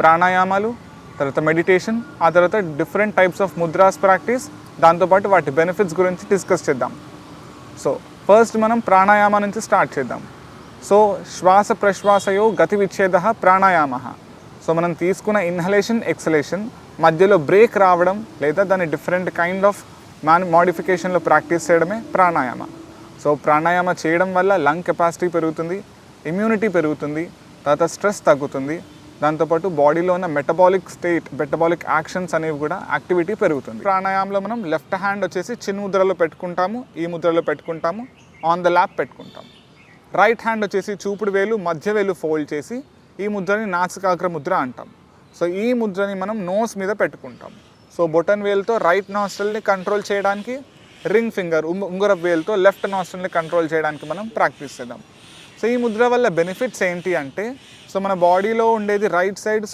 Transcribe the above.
ప్రాణాయామాలు తర్వాత మెడిటేషన్ ఆ తర్వాత different types of mudras practice దాంతోపాటు వాటి బెనిఫిట్స్ గురించి డిస్కస్ చేద్దాం. సో ఫస్ట్ మనం ప్రాణాయామ నుంచి స్టార్ట్ చేద్దాం. సో శ్వాస ప్రశ్వాసయో గతి విచ్ఛేద ప్రాణాయామ. సో మనం తీసుకున్న ఇన్హలేషన్ ఎక్సలేషన్ మధ్యలో బ్రేక్ రావడం లేదా దాన్ని డిఫరెంట్ కైండ్ ఆఫ్ మ్యాన్ మోడిఫికేషన్లో ప్రాక్టీస్ చేయడమే ప్రాణాయామ. సో ప్రాణాయామ చేయడం వల్ల లంగ్ కెపాసిటీ పెరుగుతుంది ఇమ్యూనిటీ పెరుగుతుంది తర్వాత స్ట్రెస్ తగ్గుతుంది దాంతోపాటు బాడీలో ఉన్న మెటబాలిక్ స్టేట్ మెటబాలిక్ యాక్షన్స్ అనేవి కూడా యాక్టివిటీ పెరుగుతుంది. ప్రాణాయామంలో మనం లెఫ్ట్ హ్యాండ్ వచ్చేసి చిన్న ముద్రలో పెట్టుకుంటాము ఈ ముద్రలో పెట్టుకుంటాము ఆన్ ద ల్యాప్ పెట్టుకుంటాము. రైట్ హ్యాండ్ వచ్చేసి చూపుడు వేలు మధ్య వేలు ఫోల్డ్ చేసి ఈ ముద్రని నాసికాగ్ర ముద్ర అంటాం. సో ఈ ముద్రని మనం నోస్ మీద పెట్టుకుంటాం. సో బొటన్ వేలుతో రైట్ నాస్ట్రల్ని కంట్రోల్ చేయడానికి రింగ్ ఫింగర్ ఉంగరపు వేలుతో లెఫ్ట్ నాస్ట్రల్ని కంట్రోల్ చేయడానికి మనం ప్రాక్టీస్ చేద్దాం. సో ఈ ముద్ర వల్ల బెనిఫిట్స్ ఏంటి అంటే సో మన బాడీలో ఉండేది రైట్ సైడ్